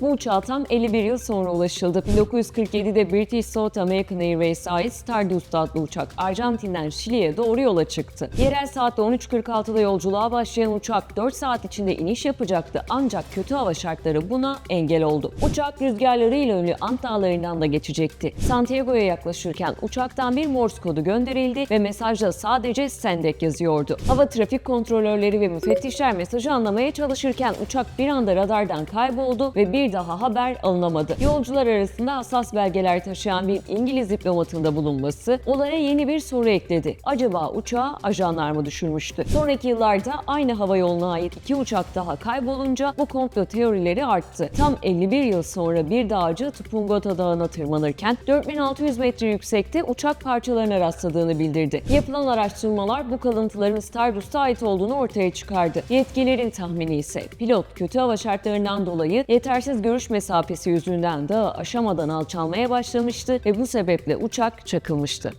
Bu uçağa tam 51 yıl sonra ulaşıldı. 1947'de British South American Airways'e ait Stardust adlı uçak Arjantin'den Şili'ye doğru yola çıktı. Yerel saatte 13.46'da yolculuğa başlayan uçak 4 saat içinde iniş yapacaktı ancak kötü hava şartları buna engel oldu. Uçak rüzgarlarıyla ünlü Ant Dağları'ndan da geçecekti. Santiago'ya yaklaşırken uçaktan bir Morse kodu gönderildi ve mesajda sadece Sendek yazıyordu. Hava trafik kontrolörleri ve müfettişler mesajı anlamaya çalışırken uçak bir anda radardan kayboldu ve bir daha haber alınamadı. Yolcular arasında hassas belgeler taşıyan bir İngiliz diplomatın da bulunması olaya yeni bir soru ekledi. Acaba uçağı ajanlar mı düşürmüştü? Sonraki yıllarda aynı hava yoluna ait iki uçak daha kaybolunca bu komplo teorileri arttı. Tam 51 yıl sonra bir dağcı Tupungota Dağı'na tırmanırken 4600 metre yüksekte uçak parçalarına rastladığını bildirdi. Yapılan araştırmalar bu kalıntıların Stardust'a ait olduğunu ortaya çıkardı. Yetkililerin tahmini ise pilot kötü hava şartlarından dolayı yetersiz görüş mesafesi yüzünden dağı aşamadan alçalmaya başlamıştı ve bu sebeple uçak çakılmıştı.